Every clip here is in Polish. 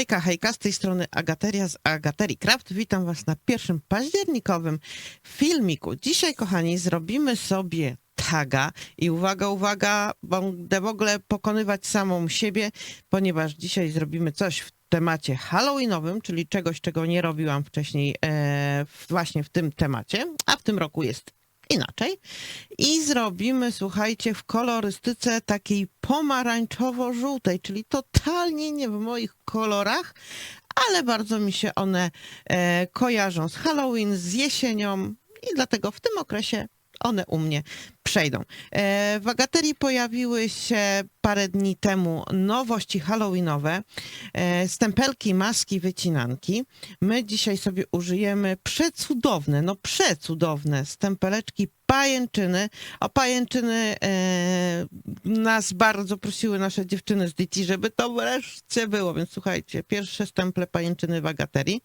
Hejka, hejka, z tej strony Agateria z Agaterii Craft. Witam was na pierwszym październikowym filmiku. Dzisiaj, kochani, zrobimy sobie taga i uwaga, uwaga, będę w ogóle pokonywać samą siebie, ponieważ dzisiaj zrobimy coś w temacie halloweenowym, czyli czegoś, czego nie robiłam wcześniej e, właśnie w tym temacie, a w tym roku jest inaczej. I zrobimy, słuchajcie, w kolorystyce takiej pomarańczowo-żółtej, czyli totalnie nie w moich kolorach, ale bardzo mi się one e, kojarzą z Halloween, z jesienią i dlatego w tym okresie one u mnie przejdą. E, w Agaterii pojawiły się parę dni temu nowości halloweenowe, e, stempelki, maski, wycinanki. My dzisiaj sobie użyjemy przecudowne, no przecudowne stempeleczki pajęczyny. O pajęczyny e, nas bardzo prosiły nasze dziewczyny z dzieci, żeby to wreszcie było, więc słuchajcie, pierwsze stemple pajęczyny w Agaterii.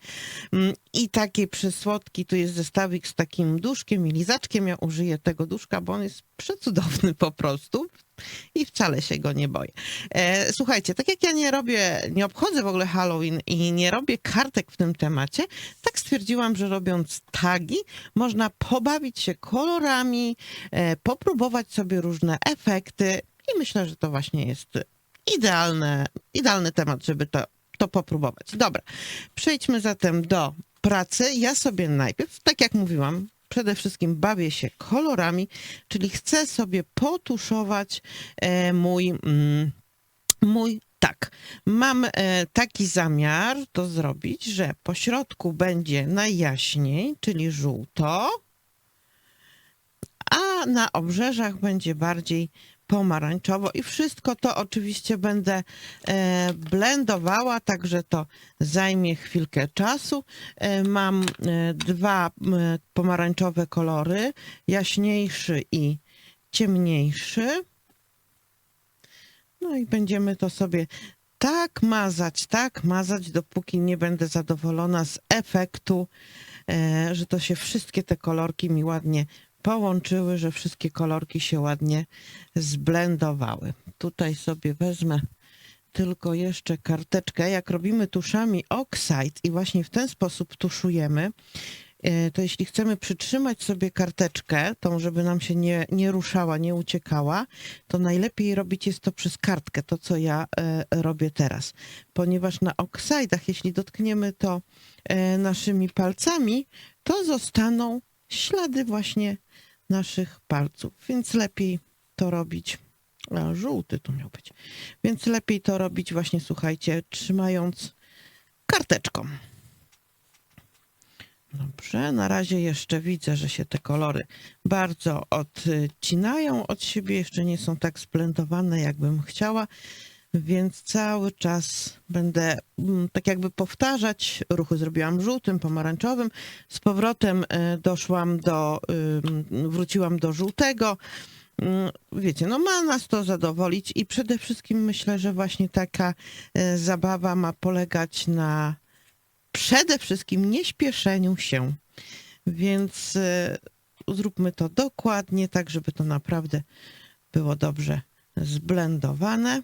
Mm, I takie przysłodki, tu jest zestawik z takim duszkiem i lizaczkiem. Ja użyję tego duszka, bo on jest przecudowny po prostu i wcale się go nie boję. E, słuchajcie, tak jak ja nie robię, nie obchodzę w ogóle Halloween i nie robię kartek w tym temacie, tak stwierdziłam, że robiąc tagi, można pobawić się kolorami, e, popróbować sobie różne efekty i myślę, że to właśnie jest idealne, idealny temat, żeby to, to popróbować. Dobra, przejdźmy zatem do pracy. Ja sobie najpierw, tak jak mówiłam, przede wszystkim bawię się kolorami, czyli chcę sobie potuszować e, mój, mm, mój tak. Mam e, taki zamiar to zrobić, że po środku będzie najjaśniej, czyli żółto, a na obrzeżach będzie bardziej pomarańczowo i wszystko to oczywiście będę e, blendowała, także to zajmie chwilkę czasu. E, mam e, dwa pomarańczowe kolory, jaśniejszy i ciemniejszy. No i będziemy to sobie tak mazać, tak mazać, dopóki nie będę zadowolona z efektu, że to się wszystkie te kolorki mi ładnie połączyły, że wszystkie kolorki się ładnie zblendowały. Tutaj sobie wezmę tylko jeszcze karteczkę. Jak robimy tuszami Oxide i właśnie w ten sposób tuszujemy, e, to jeśli chcemy przytrzymać sobie karteczkę, tą, żeby nam się nie, nie ruszała, nie uciekała, to najlepiej robić jest to przez kartkę, to co ja e, robię teraz. Ponieważ na oksajdach, jeśli dotkniemy to e, naszymi palcami, to zostaną ślady właśnie naszych palców, więc lepiej to robić. A, żółty tu miał być. Więc lepiej to robić właśnie, słuchajcie, trzymając karteczką. Dobrze, na razie jeszcze widzę, że się te kolory bardzo odcinają od siebie, jeszcze nie są tak splendowane, jakbym chciała, więc cały czas będę mm, tak jakby powtarzać. Ruchy zrobiłam żółtym, pomarańczowym, z powrotem e, doszłam do, wróciłam do żółtego. Mm, Wiecie, no ma nas to zadowolić i przede wszystkim myślę, że właśnie taka e, zabawa ma polegać na przede wszystkim nieśpieszeniu się. Więc e, zróbmy to dokładnie, tak żeby to naprawdę było dobrze zblendowane.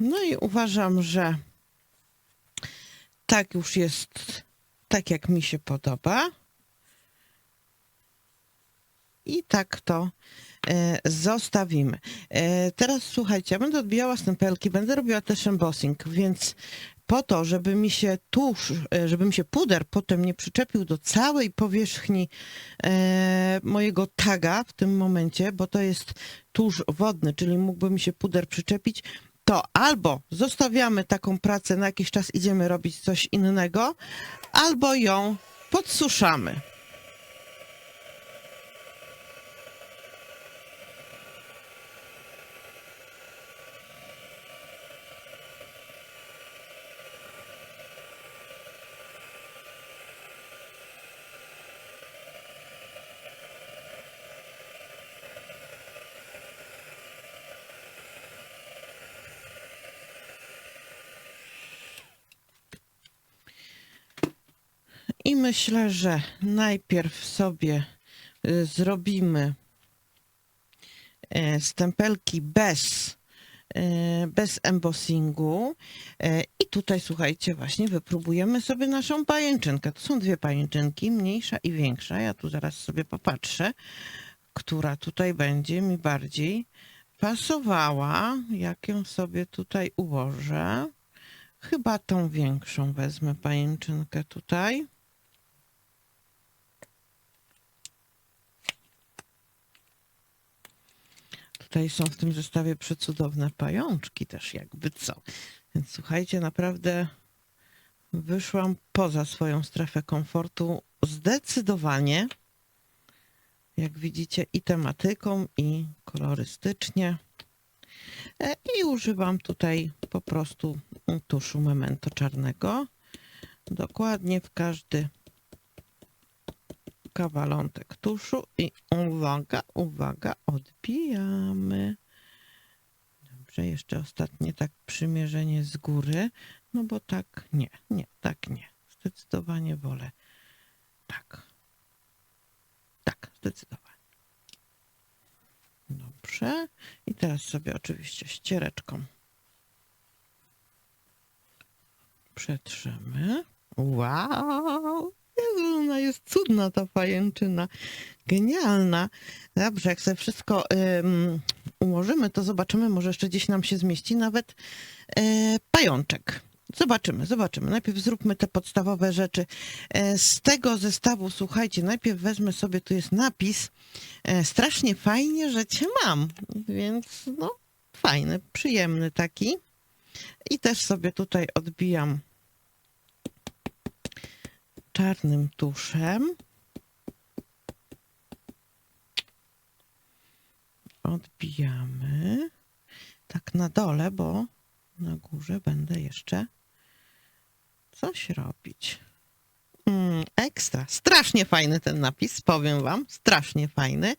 No i uważam, że tak już jest tak jak mi się podoba. I tak to e, zostawimy. E, teraz słuchajcie, ja będę odbijała stempelki, będę robiła też embossing, więc po to, żeby mi się tusz, e, żeby mi się puder potem nie przyczepił do całej powierzchni mojego taga w tym momencie, bo to jest tusz wodny, czyli mógłby mi się puder przyczepić, to albo zostawiamy taką pracę na jakiś czas, idziemy robić coś innego, albo ją podsuszamy. I myślę, że najpierw sobie y, zrobimy e, stempelki bez, e, bez embossingu. E, I tutaj słuchajcie, właśnie wypróbujemy sobie naszą pajęczynkę. To są dwie pajęczynki, mniejsza i większa. Ja tu zaraz sobie popatrzę, która tutaj będzie mi bardziej pasowała, jak ją sobie tutaj ułożę. Chyba tą większą wezmę pajęczynkę tutaj. Tutaj są w tym zestawie przecudowne pajączki też jakby co. Więc słuchajcie, naprawdę wyszłam poza swoją strefę komfortu zdecydowanie. Jak widzicie i tematyką i kolorystycznie. E, I używam tutaj po prostu tuszu memento czarnego. Dokładnie w każdy kawalątek tuszu i uwaga, uwaga, odbijamy. Dobrze, jeszcze ostatnie tak przymierzenie z góry, no bo tak nie, nie, tak nie. Zdecydowanie wolę tak. Tak, zdecydowanie. Dobrze. I teraz sobie oczywiście ściereczką przetrzemy. Wow! Ona jest cudna ta pajęczyna. Genialna. Dobrze, jak sobie wszystko ym, ułożymy, to zobaczymy, może jeszcze gdzieś nam się zmieści nawet e, pajączek. Zobaczymy, zobaczymy. Najpierw zróbmy te podstawowe rzeczy. E, Z tego zestawu, słuchajcie, najpierw wezmę sobie, tu jest napis. E, Strasznie fajnie, że cię mam. Więc no, fajny, przyjemny taki. I też sobie tutaj odbijam czarnym tuszem. Odbijamy. Tak na dole, bo na górze będę jeszcze coś robić. Mm, ekstra. Strasznie fajny ten napis, powiem wam. Strasznie fajny.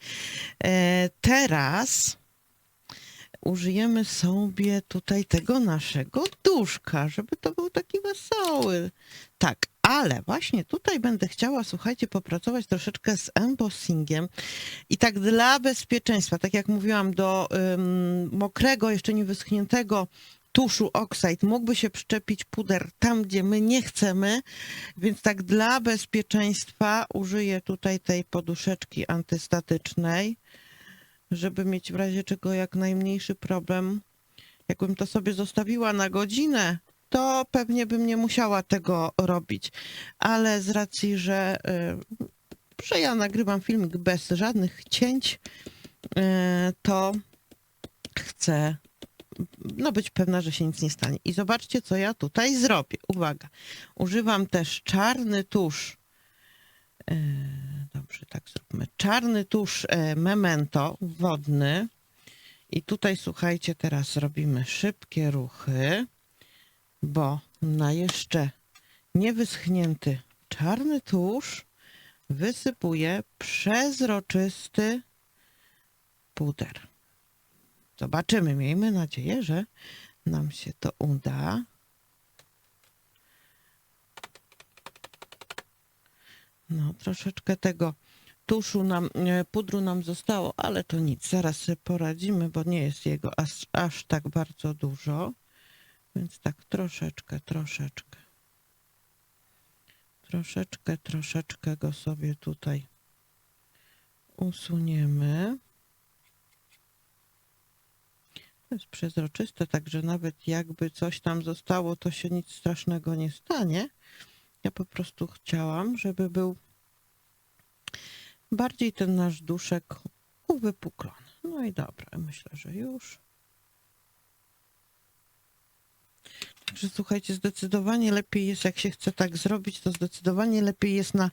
E, teraz użyjemy sobie tutaj tego naszego duszka, żeby to był taki wesoły. Tak, ale właśnie tutaj będę chciała, słuchajcie, popracować troszeczkę z embossingiem i tak dla bezpieczeństwa, tak jak mówiłam, do ym, mokrego, jeszcze nie wyschniętego tuszu Oxide mógłby się przyczepić puder tam, gdzie my nie chcemy, więc tak dla bezpieczeństwa użyję tutaj tej poduszeczki antystatycznej, żeby mieć w razie czego jak najmniejszy problem. Jakbym to sobie zostawiła na godzinę, to pewnie bym nie musiała tego robić. Ale z racji, że, y, że ja nagrywam filmik bez żadnych cięć, y, to chcę no być pewna, że się nic nie stanie. I zobaczcie, co ja tutaj zrobię. Uwaga. Używam też czarny tusz. E, Dobrze, tak zróbmy. Czarny tusz Memento wodny. I tutaj słuchajcie, teraz robimy szybkie ruchy, bo na jeszcze niewyschnięty czarny tusz wysypuję przezroczysty puder. Zobaczymy. Miejmy nadzieję, że nam się to uda. No, troszeczkę tego tuszu nam, e, pudru nam zostało, ale to nic. Zaraz poradzimy, bo nie jest jego aż, aż tak bardzo dużo. Więc tak troszeczkę, troszeczkę. Troszeczkę, troszeczkę go sobie tutaj usuniemy. To jest przezroczyste, także nawet jakby coś tam zostało, to się nic strasznego nie stanie. Ja po prostu chciałam, żeby był bardziej ten nasz duszek uwypuklony. No i dobra, myślę, że już. Także słuchajcie, zdecydowanie lepiej jest, jak się chce tak zrobić, to zdecydowanie lepiej jest na,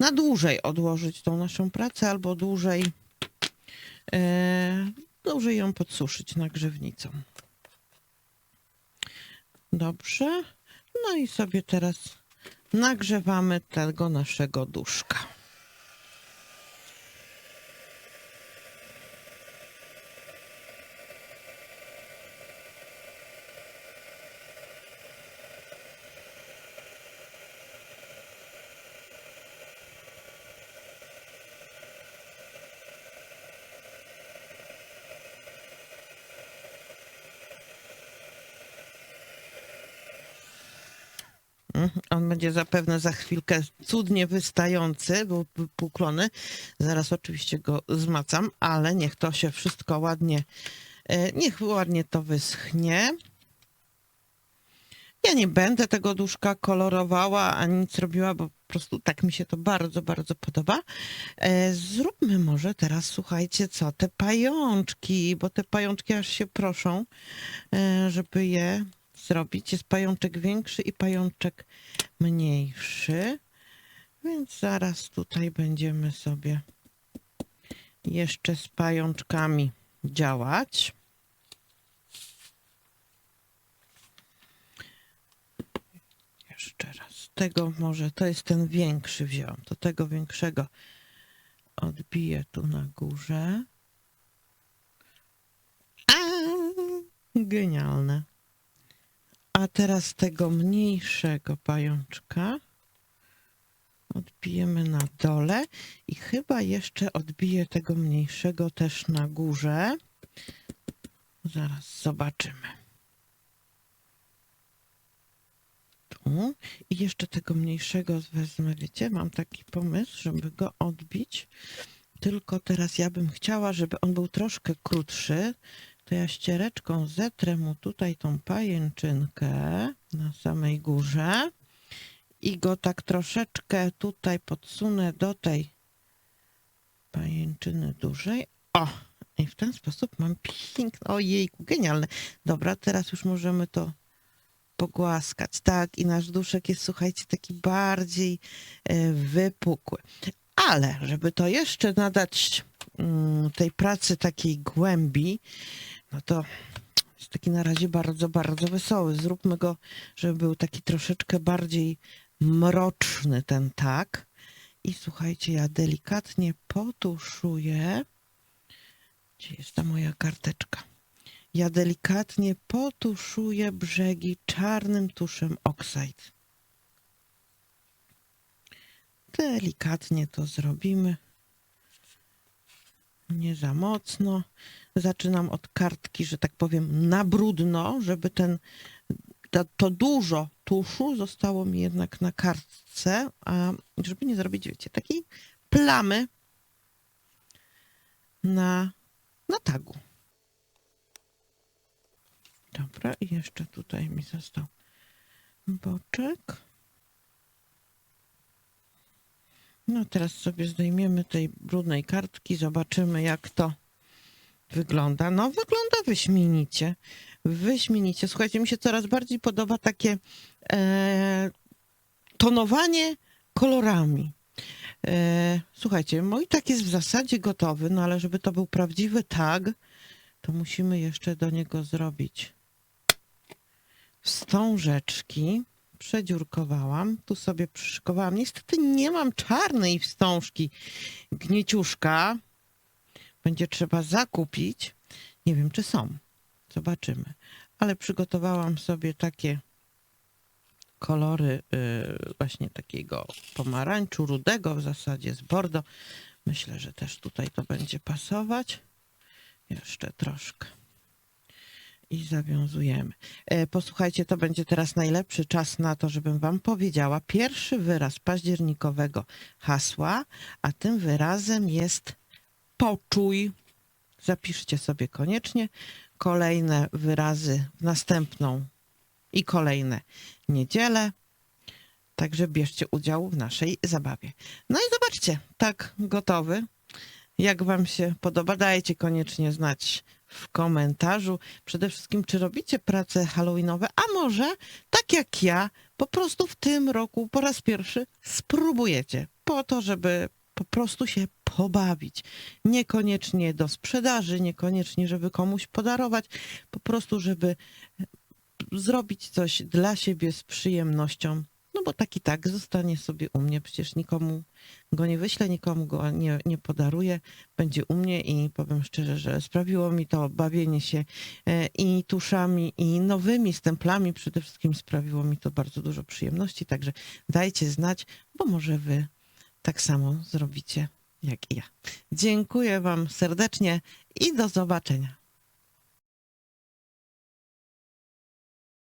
na dłużej odłożyć tą naszą pracę albo dłużej, e, dłużej ją podsuszyć nagrzewnicą. Dobrze. No i sobie teraz nagrzewamy tego naszego duszka. On będzie zapewne za chwilkę cudnie wystający, był wypuklony. Zaraz oczywiście go zmacam, ale niech to się wszystko ładnie, e, niech ładnie to wyschnie. Ja nie będę tego duszka kolorowała ani nic robiła, bo po prostu tak mi się to bardzo, bardzo podoba. E, Zróbmy może teraz, słuchajcie, co? Te pajączki, bo te pajączki aż się proszą, e, żeby je zrobić. Jest pajączek większy i pajączek mniejszy. Więc zaraz tutaj będziemy sobie jeszcze z pajączkami działać. Jeszcze raz. Tego może, to jest ten większy wziąłem. To tego większego odbiję tu na górze. A, genialne. A teraz tego mniejszego pajączka odbijemy na dole i chyba jeszcze odbiję tego mniejszego też na górze. Zaraz zobaczymy. Tu. I jeszcze tego mniejszego wezmę, wiecie, mam taki pomysł, żeby go odbić. Tylko teraz ja bym chciała, żeby on był troszkę krótszy, to ja ściereczką zetrę mu tutaj tą pajęczynkę na samej górze i go tak troszeczkę tutaj podsunę do tej pajęczyny dużej. O! I w ten sposób mam piękne, ojejku, genialne. Dobra, teraz już możemy to pogłaskać. Tak, i nasz duszek jest, słuchajcie, taki bardziej e, wypukły. Ale, żeby to jeszcze nadać mm, tej pracy takiej głębi, no to jest taki na razie bardzo, bardzo wesoły. Zróbmy go, żeby był taki troszeczkę bardziej mroczny ten tak. I słuchajcie, ja delikatnie potuszuję. Gdzie jest ta moja karteczka? Ja delikatnie potuszuję brzegi czarnym tuszem Oxide. Delikatnie to zrobimy. Nie za mocno. Zaczynam od kartki, że tak powiem, na brudno, żeby ten, to, to dużo tuszu zostało mi jednak na kartce, a żeby nie zrobić, wiecie, takiej plamy na, na tagu. Dobra, i jeszcze tutaj mi został boczek. No teraz sobie zdejmiemy tej brudnej kartki, zobaczymy jak to wygląda. No wygląda wyśmienicie, wyśmienicie. Słuchajcie, mi się coraz bardziej podoba takie e, tonowanie kolorami. E, słuchajcie, mój tak jest w zasadzie gotowy, no ale żeby to był prawdziwy tag, to musimy jeszcze do niego zrobić wstążeczki. Przedziurkowałam, tu sobie przyszykowałam. Niestety nie mam czarnej wstążki gnieciuszka. Będzie trzeba zakupić. Nie wiem, czy są. Zobaczymy. Ale przygotowałam sobie takie kolory yy, właśnie takiego pomarańczu, rudego w zasadzie z bordo. Myślę, że też tutaj to będzie pasować. Jeszcze troszkę. i zawiązujemy. E, Posłuchajcie, to będzie teraz najlepszy czas na to, żebym Wam powiedziała pierwszy wyraz październikowego hasła, a tym wyrazem jest poczuj. Zapiszcie sobie koniecznie kolejne wyrazy w następną i kolejne niedzielę. Także bierzcie udział w naszej zabawie. No i zobaczcie, tak gotowy. Jak Wam się podoba, dajcie koniecznie znać w komentarzu. Przede wszystkim, czy robicie prace halloweenowe, a może tak jak ja, po prostu w tym roku po raz pierwszy spróbujecie, po to, żeby po prostu się pobawić. Niekoniecznie do sprzedaży, niekoniecznie, żeby komuś podarować, po prostu, żeby zrobić coś dla siebie z przyjemnością. No bo tak i tak zostanie sobie u mnie, przecież nikomu go nie wyślę, nikomu go nie, nie podaruję, będzie u mnie i powiem szczerze, że sprawiło mi to bawienie się e, i tuszami, i nowymi stemplami, przede wszystkim sprawiło mi to bardzo dużo przyjemności, także dajcie znać, bo może wy tak samo zrobicie jak i ja. Dziękuję wam serdecznie i do zobaczenia.